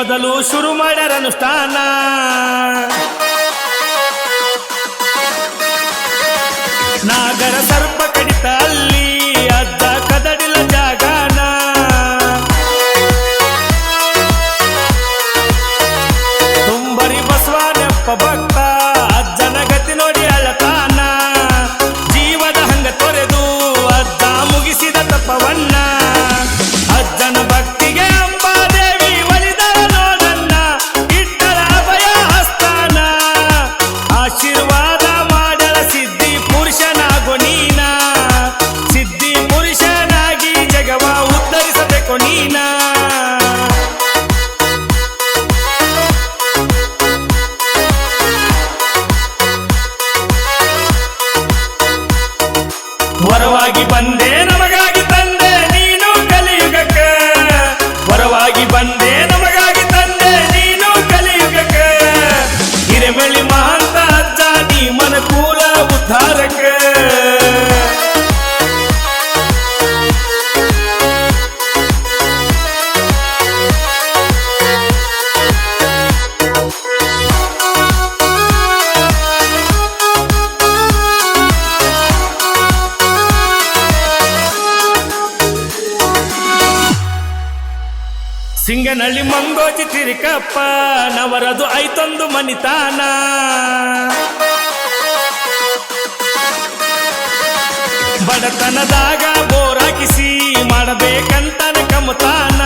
ಮೊದಲು ಶುರು ಮಾಡ್ಯಾರನುಷ್ಠಾನ ನಾಗರ ಸರ್ವ அவன் ಹಿಂಗನಳ್ಳಿ ಮಂಗೋಜಿ ತಿರಿಕಪ್ಪ ನವರದು ಐತೊಂದು ಮನಿತಾನ. ಬಡತನದಾಗ ಬೋರಾಕಿಸಿ ಮಾಡಬೇಕಂತನ ಕಮತಾನ.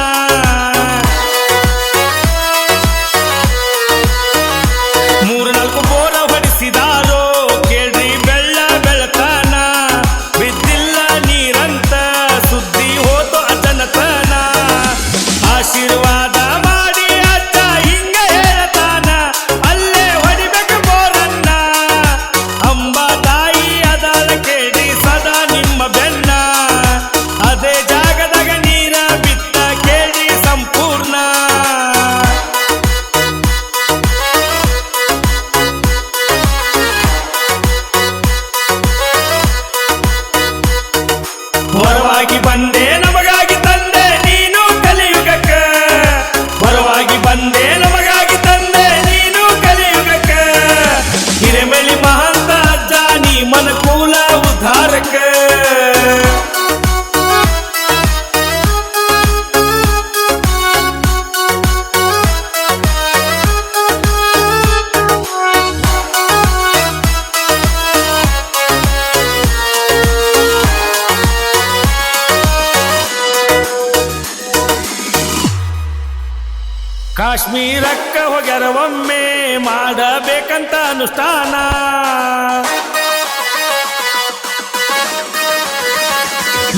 ಕಾಶ್ಮೀರಕ್ಕ ಹೋಗ್ಯಾರ ಒಮ್ಮೆ ಮಾಡಬೇಕಂತ ಅನುಷ್ಠಾನ.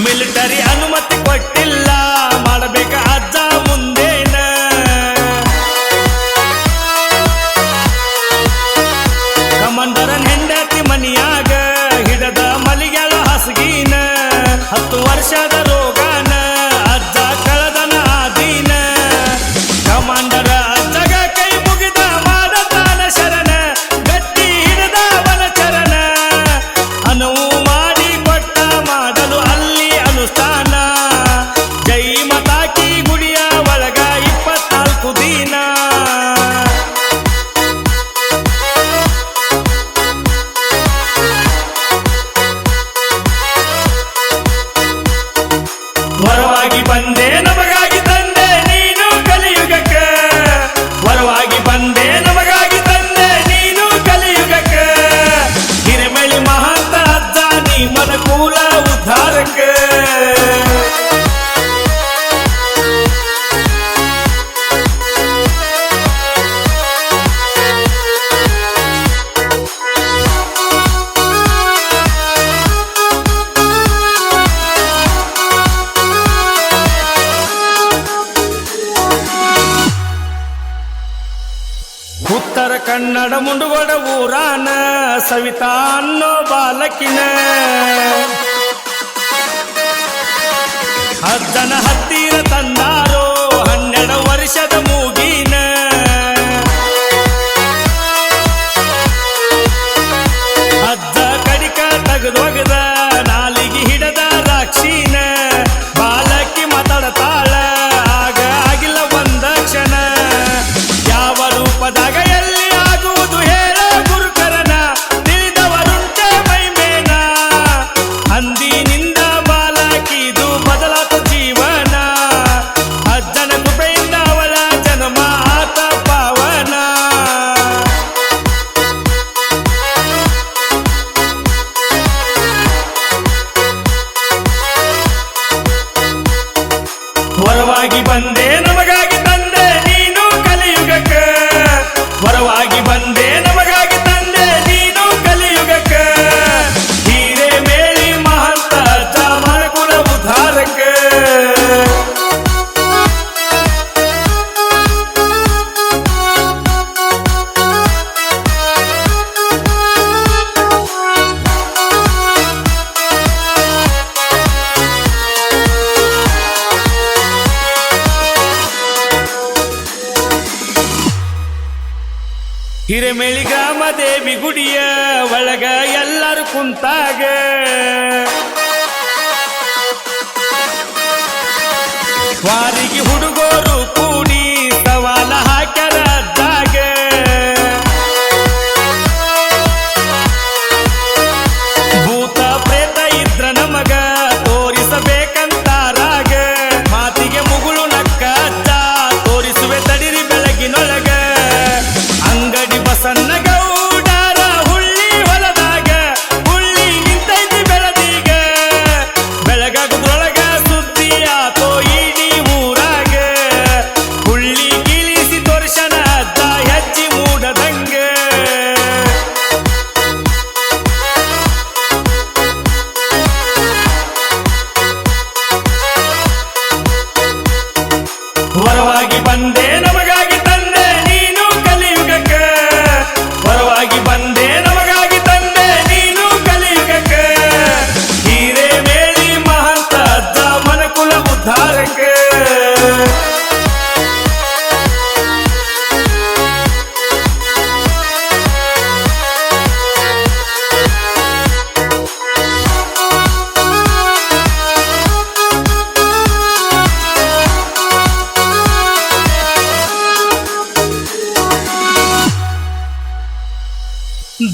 ಮಿಲಿಟರಿ ಅನುಮತಿ ಕೊಟ್ಟಿಲ್ಲ, ಮಾಡಬೇಕ ಅಜ್ಜ ಮುಂದೇನ. ಕಮಂಡರ ಹೆಂಡತಿ ಮನಿಯಾಗ, ಹಿಡದ ಮಲಿಗಳ ಹಾಸಗಿನ. ಹತ್ತು ವರ್ಷದ ಹಾಕಿ ಗುಡಿಯ ಒಳಗ ಇಪ್ಪತ್ನಾಲ್ಕು ದಿನ. ಉತ್ತರ ಕನ್ನಡ ಮುಂಡುಗೋಡ ಊರಾನ ಸವಿತಾ ಅನ್ನೋ ಬಾಲಕಿನ. ಹದ್ದನ ಹತ್ತಿ ಹಿರೇಮೆಳಿಗಾಮ ದೇವಿ ಗುಡಿಯ ಒಳಗ ಎಲ್ಲರು ಕುಂತಾಗ. ಸ್ವಾರಿಗೆ ಹುಡುಗ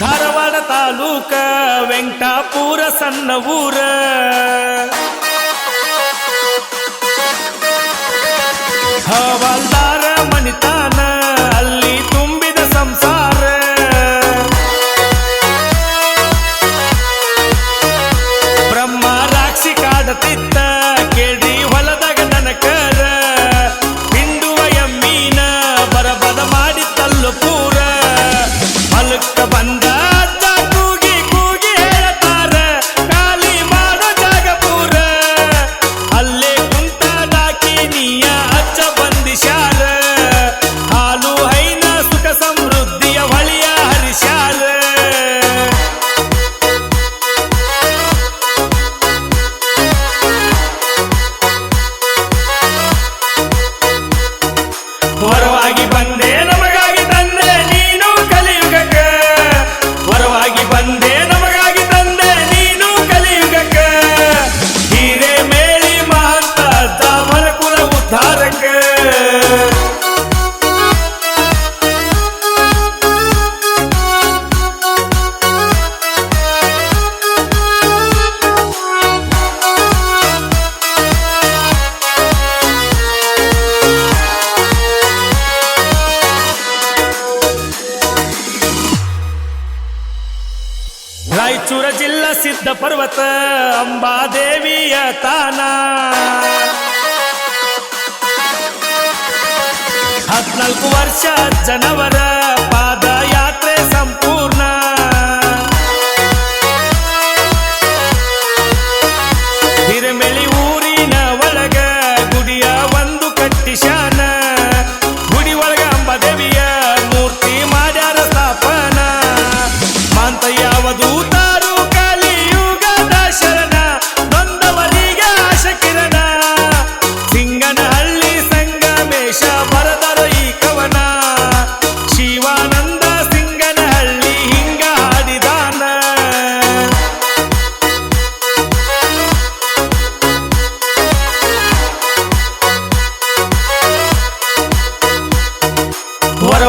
ಧಾರವಾಡ ತಾಲೂಕ ವೆಂಕಟಾಪುರ ಸಣ್ಣ ಊರ ಹವಾಲ್ದಾರ ಮನಿತಾನ ಪರ್ವತ ಅಂಬಾದೇವಿಯ ತಾನ. ಹದಿನಾಲ್ಕು ವರ್ಷ ಜನವರ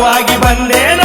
ಸಂತೋಷವಾಗಿ ಬಂದೇನ?